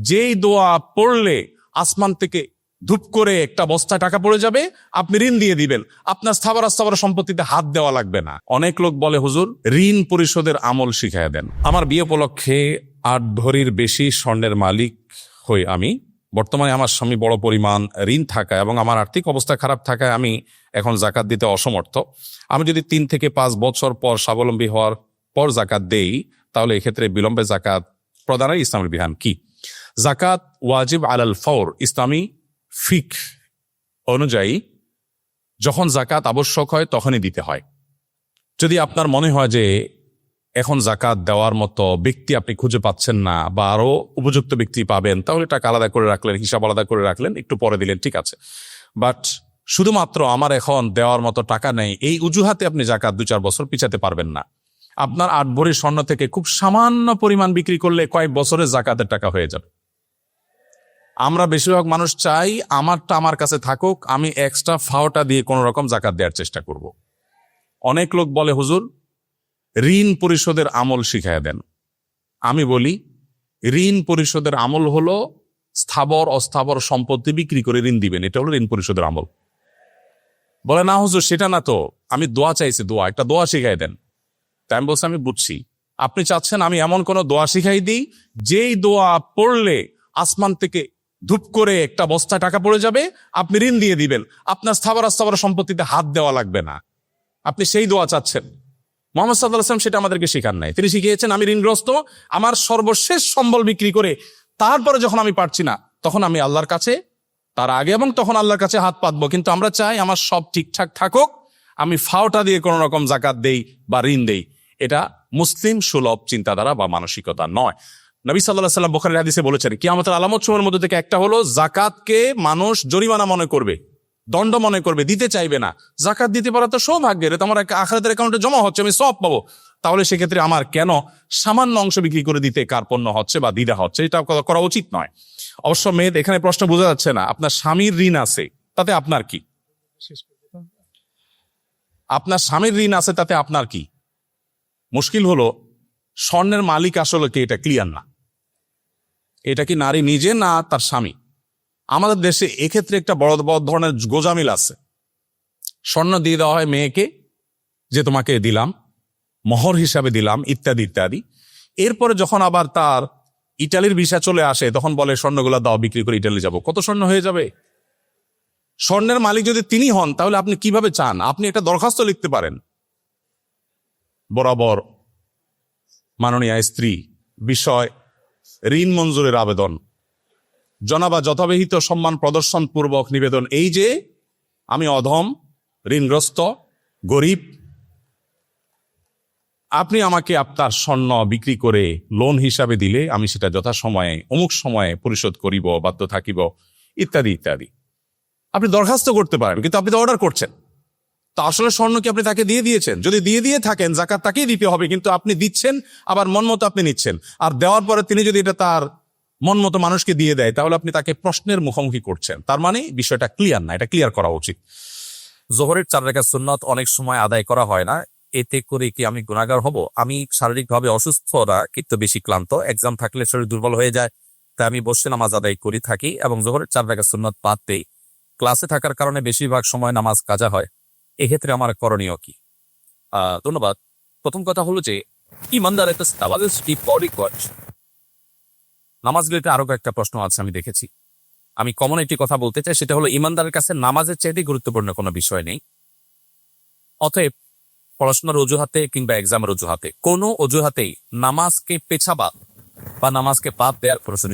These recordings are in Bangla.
যেই দোয়া পড়লে আসমান থেকে ধূপ করে একটা বস্তায় টাকা পড়ে যাবে, আপনি ঋণ দিয়ে দিবেন। আপনার স্থাবর স্থাবর সম্পত্তিতে হাত দেওয়া লাগবে না। অনেক লোক বলে, হুজুর, ঋণ পরিশোধের আমল শিখাইয়া দেন। আমার বিয়ে উপলক্ষে আট ভরির বেশি স্বর্ণের মালিক হই আমি। বর্তমানে আমার স্বামী বড় পরিমাণ ঋণ থাকা এবং আমার আর্থিক অবস্থা খারাপ থাকায় আমি এখন জাকাত দিতে অসমর্থ। আমি যদি তিন থেকে পাঁচ বছর পর স্বাবলম্বী হওয়ার পর জাকাত দেই, তাহলে এক্ষেত্রে বিলম্বে জাকাত প্রদানের ইসলামের বিধান কি? জাকাত ওয়াজিব আলাল ফৌর ইসলামী ফিক অনুযায়ী যখন জাকাত আবশ্যক হয় তখনই দিতে হয়। যদি আপনার মনে হয় যে এখন জাকাত দেওয়ার মতো ব্যক্তি আপনি খুঁজে পাচ্ছেন না বা আরও উপযুক্ত ব্যক্তি পাবেন, তাহলে টাকা আলাদা করে রাখলেন, হিসাব আলাদা করে রাখলেন, একটু পরে দিলেন, ঠিক আছে। বাট শুধুমাত্র আমার এখন দেওয়ার মতো টাকা নেই, এই অজুহাতে আপনি জাকাত দু চার বছর পিছাতে পারবেন না। আপনার আট ভরি স্বর্ণ থেকে খুব সামান্য পরিমাণ বিক্রি করলে কয়েক বছরে জাকাতের টাকা হয়ে যাবে। আমরা বেশিরভাগ মানুষ চাই আমারটা আমার কাছে থাকুক, আমি এক্সট্রা ফাওটা দিয়ে কোনো রকম জাকাত দেওয়ার চেষ্টা করব। অনেক লোক বলে, হুজুর, ঋণ পরিশোধের আমল শিখাইয়া দেন। আমি বলি, ঋণ পরিশোধের আমল হলো স্থাবর, অস্থাবর সম্পত্তি বিক্রি করে ঋণ দিবেন। এটা হলো ঋণ পরিশোধের আমল। বলে, না হুজুর, সেটা না তো। আমি দোয়া চাইছি, দোয়া, একটা দোয়া শিখাই দেন। তাই আমি বলছি, আমি বুঝছি। আপনি চাচ্ছেন আমি এমন কোন দোয়া শিখাই দিই, যেই দোয়া পড়লে আসমান থেকে ধূপ করে একটা বস্তায় টাকা পড়ে যাবে, আপনি ঋণ দিয়ে দিবেন। আপনার স্থাবর স্থাবর সম্পত্তিতে হাত দেওয়া লাগবে না। আপনি সেই দোয়া চাচ্ছেন। মোহাম্মদ সাল্লাহ আসলাম সেটা আমাদেরকে শেখার নাই। তিনি শিখিয়েছেন, আমি ঋণগ্রস্ত, আমার সর্বশেষ সম্বল বিক্রি করে তারপরে যখন আমি পারছি না, তখন আমি আল্লাহর কাছে, তার আগে এবং তখন আল্লাহর কাছে হাত পাতবো। কিন্তু আমরা চাই আমার সব ঠিকঠাক থাকুক, আমি ফাওটা দিয়ে কোনো রকম জাকাত দেই বা ঋণ দেই। এটা মুসলিম সুলভ চিন্তাধারা বা মানসিকতা নয়। নবী সাল্লাহ সাল্লাম বোখারি হাদিসে বলেছেন কি আমাদের আলামত সময়ের মধ্যে থেকে একটা হলো, জাকাতকে মানুষ জরিমানা মনে করবে, দণ্ড মনে করবে, দিতে চাইবে না। জাকাত দিতে পারা তো সৌভাগ্যের আমার আখারাতের অ্যাকাউন্টে জমা হচ্ছে, আমি সব পাবো। তাহলে সেক্ষেত্রে আমার কেন সামান্য অংশ বিক্রি করে দিতে কার্পণ্য হচ্ছে বা দিদা হচ্ছে, এটা করা- করা উচিত নয়। অবশ্য মেয়েদ এখানে প্রশ্ন বোঝা যাচ্ছে না, আপনার স্বামীর ঋণ আছে, তাতে আপনার কি? আপনার স্বামীর ঋণ আছে, তাতে আপনার কি? মুশকিল হলো, স্বর্ণের মালিক আসলে কি এটা ক্লিয়ার না? এটা কি নারী নিজে না তার স্বামী? আমাদের দেশে এক্ষেত্রে একটা বড় বড় ধরনের গোজামিল আছে। স্বর্ণ দিয়ে দেওয়া হয় মেয়েকে, যে তোমাকে দিলাম, মহর হিসাবে দিলাম, ইত্যাদি ইত্যাদি। এরপরে যখন আবার তার ইটালির ভিসা চলে আসে, তখন বলে, স্বর্ণগুলা দাও, বিক্রি করে ইটালি যাব। কত স্বর্ণ হয়ে যাবে? স্বর্ণের মালিক যদি তিনি হন, তাহলে আপনি কীভাবে চান? আপনি একটা দরখাস্ত লিখতে পারেন। বরাবর মাননীয় স্ত্রী, বিষয় ঋণ মঞ্জুরের আবেদন। জনাবা যথাবিহিত সম্মান প্রদর্শন পূর্বক নিবেদন এই যে, আমি অধম, ঋণগ্রস্ত, গরিব, আপনি আমাকে আপনার স্বর্ণ বিক্রি করে লোন হিসাবে দিলে আমি সেটা যথাসময়ে, অমুক সময়ে পরিশোধ করিব, বাধ্য থাকিব, ইত্যাদি ইত্যাদি। আপনি দরখাস্ত করতে পারেন, কিন্তু আপনি তো অর্ডার করছেন। তা আসলে স্বর্ণ কি আপনি তাকে দিয়ে দিয়েছেন? যদি দিয়ে দিয়ে থাকেন, জাকাত তাকেই দিতে হবে, কিন্তু আপনি দিচ্ছেন, আবার মন মতো আপনি নিচ্ছেন। আর দেওয়ার পরে তিনি যদি এটা তার মন মতো মানুষকে দিয়ে দেয়, তাহলে আপনি তাকে প্রশ্নের মুখোমুখি করছেন। তার মানে বিষয়টা ক্লিয়ার না, এটা ক্লিয়ার করা উচিত। জোহরের চার রেখা সুন্নত অনেক সময় আদায় করা হয় না। এতে করে কি আমি গুণাগার হব? আমি শারীরিকভাবে অসুস্থ না, কিন্তু বেশি ক্লান্ত। এক্সাম থাকলে শরীর দুর্বল হয়ে যায়, তাই আমি বসে নামাজ আদায় করি থাকি এবং জোহরের চার রেখা সুন্নত বাদ দেই। ক্লাসে থাকার কারণে বেশিরভাগ সময় নামাজ কাজা হয়। এক্ষেত্রে আমার করণীয় কি? ধন্যবাদ। প্রথম কথা হলো যে, ইমানদার একটা নামাজ রিলেটেড আরও কয়েকটা প্রশ্ন আছে, আমি দেখেছি। আমি কমন একটি কথা বলতে চাই, সেটা হলো ইমানদারের কাছে নামাজের চাইতে গুরুত্বপূর্ণ কোনো বিষয় নেই। অতএব, পড়াশোনার অজুহাতে কিংবা এক্সামের অজুহাতে, কোনো অজুহাতেই নামাজকে পেছাবা বা নামাজকে বাদ দেওয়ার প্রশ্ন।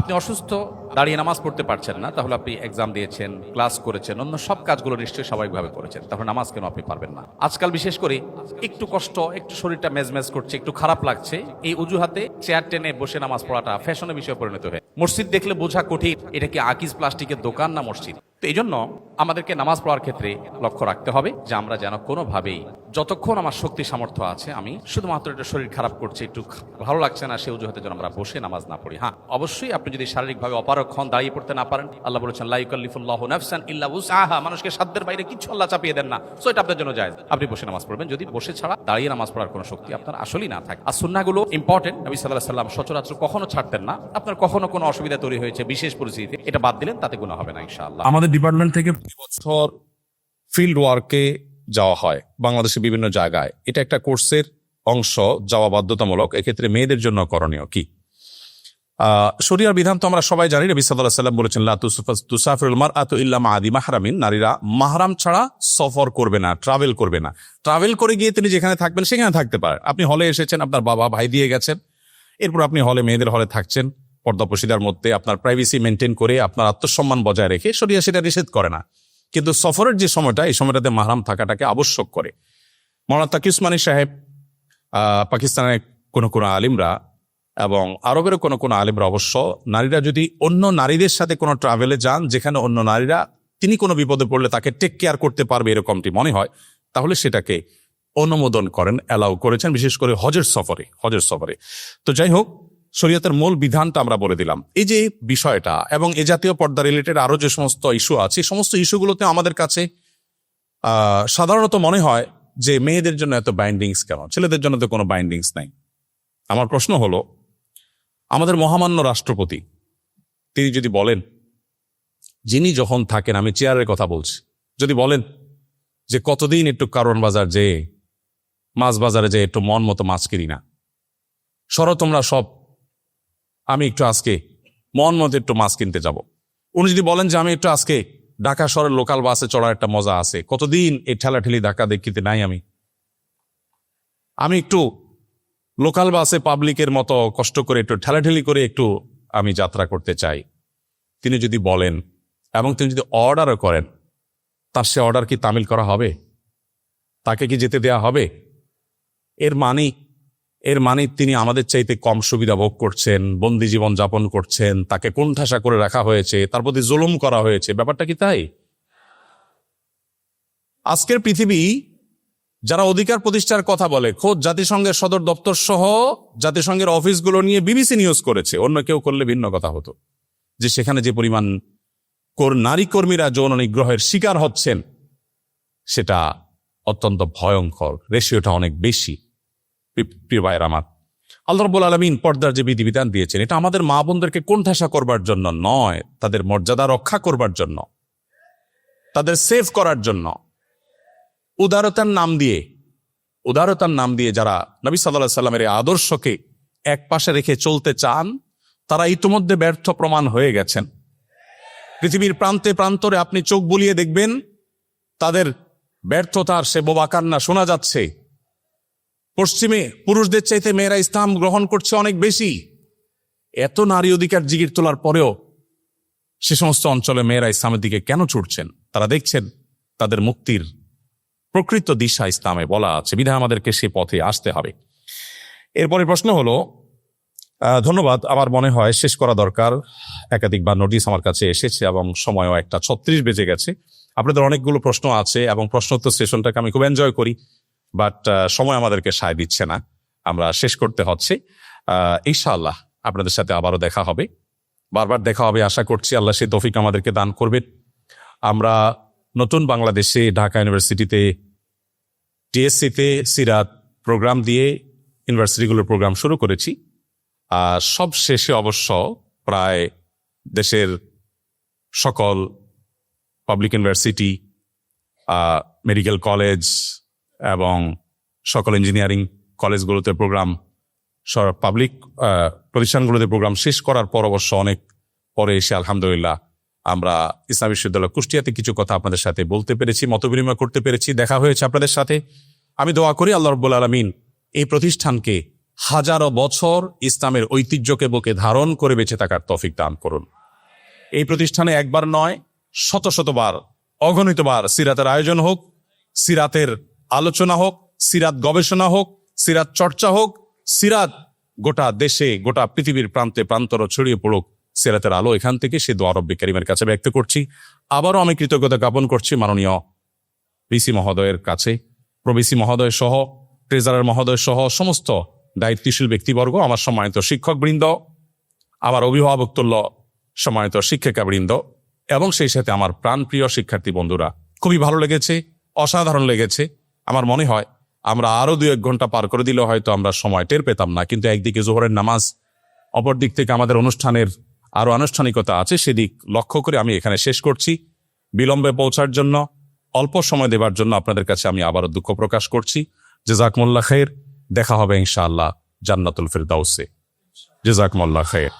আপনি অসুস্থ, দাঁড়িয়ে নামাজ পড়তে পারছেন না, তাহলে আপনি এক্সাম দিয়েছেন ক্লাস করেছেন, অন্য সব কাজগুলো নিশ্চয়ই স্বাভাবিকভাবে করেছেন, তাহলে নামাজ কেন আপনি পারবেন না? আজকাল বিশেষ করে একটু কষ্ট, একটু শরীরটা মেজমেজ করছে, একটু খারাপ লাগছে, এই অজুহাতে চেয়ার টেনে বসে নামাজ পড়াটা ফ্যাশনের বিষয়ে পরিণত হয়ে মসজিদ দেখলে বোঝা কঠিন, এটা কি আকিজ প্লাস্টিকের দোকান না মসজিদ? তো এই জন্য আমাদেরকে নামাজ পড়ার ক্ষেত্রে লক্ষ্য রাখতে হবে যে আমরা যেন কোনোভাবেই যতক্ষণ আমার শক্তি সামর্থ্য আছে, আমি শুধুমাত্র এটা শরীর খারাপ করছে, একটু ভালো লাগছে না, সে অজুহাতে যেন আমরা বসে নামাজ না পড়ি। হ্যাঁ অবশ্যই আপনি যদি শারীরিকভাবে অপারক হন, দাঁড়িয়ে পড়তে না পারেন, আল্লাহ বলেছেন লাইকাল্লিফুল্লাহ নাফসান ইল্লা আহা মানুষকে সাধ্যের বাইরে কিছু আল্লাহ চাপিয়ে দেন না। সো এটা আপনার জন্য যায় আপনি বসে নামাজ পড়বেন। যদি বসে ছাড়া দাঁড়িয়ে নামাজ পড়ার কোনো শক্তি আপনার আসলেই না থাকে। আর সুন্নাগুলো ইম্পর্টেন্ট নবী সাল্লাহ সাল্লাম সচরাচর কখনো ছাড়তেন না। আপনার কখনো কোনো অসুবিধা তৈরি হয়েছে বিশেষ পরিস্থিতিতে। এটা বাদ দিলেন, তাতে গুণ হবে না, ইনশাআল্লাহ। আমাদের ডিপার্টমেন্ট থেকে বছর ফিল্ড ওয়ার্কে যাওয়া হয়, বাংলাদেশের বিভিন্ন জায়গায়। এটা একটা কোর্সের অংশ, যাওয়া বাধ্যতামূলক। এক্ষেত্রে মেয়েদের জন্য করণীয় কি? শরিয়ার বিধান তো আমরা সবাই জানি সাল্লাল্লাহু আলাইহি সাল্লাম বলেছেন তুসাফিরুল মারআতু ইল্লা মা আদি মাহরামিন নারীরা মাহরাম ছাড়া সফর করবে না ট্রাভেল করবে না। ট্রাভেল করে গিয়ে তিনি যেখানে থাকবেন, সেখানে থাকতে পারেন। আপনি হলে এসেছেন, আপনার বাবা ভাই দিয়ে গেছেন। এরপর আপনি হলে মেয়েদের হলে থাকছেন। পর্দাপসিদার মধ্যে আপনার প্রাইভেসি মেনটেন করে আপনার আত্মসম্মান বজায় রেখে শরিয়া সেটা নিষেধ করে না। কিন্তু সফরের যে সময়টা, এই সময়টাতে মাহরাম থাকাটাকে আবশ্যক করে। মৌলানা তাকি উসমানী সাহেব পাকিস্তানের কোনো কোনো আলিমরা এবং আরবের কোনো কোনো আলিমরা অবশ্য নারীরা যদি অন্য নারীদের সাথে কোনো ট্রাভেলে যান, যেখানে অন্য নারীরা তিনি কোনো বিপদে পড়লে তাকে টেক কেয়ার করতে পারবে এরকমটি মনে হয়, তাহলে সেটাকে অনুমোদন করেন অ্যালাউ করেছেন, বিশেষ করে হজের সফরে হজের সফরে। তো যাই হোক শরীয়তের মূল বিধানটা আমরা বলে দিলাম। এই যে বিষয়টা এবং এ জাতীয় পর্দা রিলেটেড আরও যে সমস্ত ইস্যু আছে সমস্ত ইস্যুগুলোতে আমাদের কাছে সাধারণত মনে হয় যে মেয়েদের জন্য এত বাইন্ডিংস কেন? ছেলেদের জন্য তো কোনো বাইন্ডিংস নাই। আমার প্রশ্ন হলো, আমাদের মহামান্য রাষ্ট্রপতি, তিনি যদি বলেন, যিনি যখন থাকেন, আমি চেয়ারের কথা বলছি। যদি বলেন যে, কতদিন একটু কারণ বাজার যে মাছ বাজারে যে একটু মন মতো মাছ কিনি না? সরো তোমরা সব আমি একটু আজকে মন মতো একটু মাছ কিনতে যাব। উনি যদি বলেন যে, আমি একটু আজকে ঢাকা শহরের লোকাল বাসে চড়ার একটা মজা আছে। কতদিন এই ঠেলাঠেলি ধাক্কা দেখিতে নাই আমি? আমি একটু লোকাল বাসে পাবলিকের মতো কষ্ট করে একটু ঠেলাঠেলি করে একটু আমি যাত্রা করতে চাই। তিনি যদি বলেন এবং তিনি যদি অর্ডারও করেন, তার সে অর্ডার কি তামিল করা হবে? তাকে কি যেতে দেয়া হবে? এর মানে এর মানে তিনি আমাদের চাইতে কম সুবিধা ভোগ করছেন, বন্দি জীবন যাপন করছেন, তাকে কোণঠাসা করে রাখা হয়েছে, তার প্রতি জুলুম করা হয়েছে। ব্যাপারটা কি তাই? আজকের পৃথিবী যারা অধিকার প্রতিষ্ঠার কথা বলে, খোদ জাতিসংঘের সদর দপ্তর সহ জাতিসংঘের অফিসগুলো নিয়ে বিবিসি নিউজ করেছে। অন্য কেউ করলে ভিন্ন কথা হতো। যে সেখানে যে পরিমাণ নারী কর্মীরা যৌন নিগ্রহের শিকার হচ্ছেন, সেটা অত্যন্ত ভয়ঙ্কর। রেশিওটা অনেক বেশি। প্রিয় ভাইয়ের আমার। আল্লাহ রব্বুল আলমিন পর্দার যে বিধিবিধান দিয়েছেন, এটা আমাদের মা বোনদেরকে কোণঠাসা করবার জন্য নয়, তাদের মর্যাদা রক্ষা করবার জন্য, তাদের সেভ করার জন্য। উদারতার নাম দিয়ে, উদারতার নাম দিয়ে যারা নবী সাল্লাহ সাল্লামের এই আদর্শকে এক পাশে রেখে চলতে চান, তারা ইতিমধ্যে ব্যর্থ প্রমাণ হয়ে গেছেন। পৃথিবীর প্রান্তে প্রান্তরে আপনি চোখ বুলিয়ে দেখবেন, তাদের ব্যর্থতার সে বোবা কান্না শোনা যাচ্ছে। পশ্চিমে পুরুষদের চাইতে মেয়েরা ইসলাম গ্রহণ করছে অনেক বেশি। এত নারী অধিকার জিগির তোলার পরেও সে সমস্ত অঞ্চলে মেয়েরা ইসলামের দিকে কেন ছুটছেন? তারা দেখছেন তাদের মুক্তির প্রকৃত দিশা ইসলামে বলা আছে। বিধায় আমাদেরকে সে পথে আসতে হবে। এরপরে প্রশ্ন হলো ধন্যবাদ। আমার মনে হয় শেষ করা দরকার। একাধিকবার নোটিশ আমার কাছে এসেছে এবং সময়ও একটা ছত্রিশ বেজে গেছে। আপনাদের অনেকগুলো প্রশ্ন আছে এবং প্রশ্নোত্তর সেশনটাকে আমি খুব এনজয় করি। বাট সময় আমাদেরকে সায় দিচ্ছে না। আমরা শেষ করতে হচ্ছে। ইনশাআল্লাহ আপনাদের সাথে আবারও দেখা হবে। বারবার দেখা হবে আশা করছি আল্লাহ সে তফিক আমাদেরকে দান করবেন। আমরা নতুন বাংলাদেশে ঢাকা ইউনিভার্সিটিতে টিএসসিতে সিরাত প্রোগ্রাম দিয়ে ইউনিভার্সিটিগুলোর প্রোগ্রাম শুরু করেছি। আর সব শেষে অবশ্য প্রায় দেশের সকল পাবলিক ইউনিভার্সিটি মেডিকেল কলেজ এবং সকল ইঞ্জিনিয়ারিং কলেজগুলোতে প্রোগ্রাম পাবলিক প্রতিষ্ঠানগুলোতে প্রোগ্রাম শেষ করার পর অবশ্য অনেক পরে এসে আলহামদুলিল্লাহ আমরা ইসলাম বিশ্ববিদ্যালয় কুষ্টিয়াতে কিছু কথা আপনাদের সাথে বলতে পেরেছি, মত বিনিময় করতে পেরেছি, দেখা হয়েছে আপনাদের সাথে। আমি দোয়া করি আল্লাহ রব্বুল আলমিন এই প্রতিষ্ঠানকে হাজারো বছর ইসলামের ঐতিহ্যকে বুকে ধারণ করে বেঁচে থাকার তফিক দান করুন। এই প্রতিষ্ঠানে একবার নয়, শত শতবার, অগণিতবার সিরাতের আয়োজন হোক, সিরাতের আলোচনা হোক, সিরাত গবেষণা হোক, সিরাত চর্চা হোক, সিরাত গোটা দেশে, গোটা পৃথিবীর প্রান্তে প্রান্তর ছড়িয়ে পড়ুক, সেরাতের আলো এখান থেকে সে দোয়া রব্বি করিমের কাছে ব্যক্ত করছি। আবারও আমি কৃতজ্ঞতা জ্ঞাপন করছি মাননীয় পিসি মহোদয়ের কাছে। প্রবিসি মহোদয় সহ, ট্রেজারার মহোদয় সহ সমস্ত দায়িত্বশীল ব্যক্তিবর্গ, আমার সম্মানিত শিক্ষকবৃন্দ, আমার অভিভাবক তুল্য সম্মানিত শিক্ষিকাবৃন্দ এবং সেই সাথে আমার প্রাণপ্রিয় শিক্ষার্থী বন্ধুরা, খুবই ভালো লেগেছে, অসাধারণ লেগেছে। আমার মনে হয় আমরা আরও দু এক ঘণ্টা পার করে দিলে হয়তো আমরা সময় টের পেতাম না। কিন্তু একদিকে জোহরের নামাজ অপর দিক থেকে আমাদের অনুষ্ঠানের আরও আনুষ্ঠানিকতা আছে, সেদিক লক্ষ্য করে আমি এখানে শেষ করছি। বিলম্বে পৌঁছার জন্য, অল্প সময় দেবার জন্য আপনাদের কাছে আমি আবারও দুঃখ প্রকাশ করছি। জেজাকমুল্লা খের দেখা হবে ইনশাআল্লাহ জান্নাতুল ফিরদাউসে। জেজাকমুল্লা খের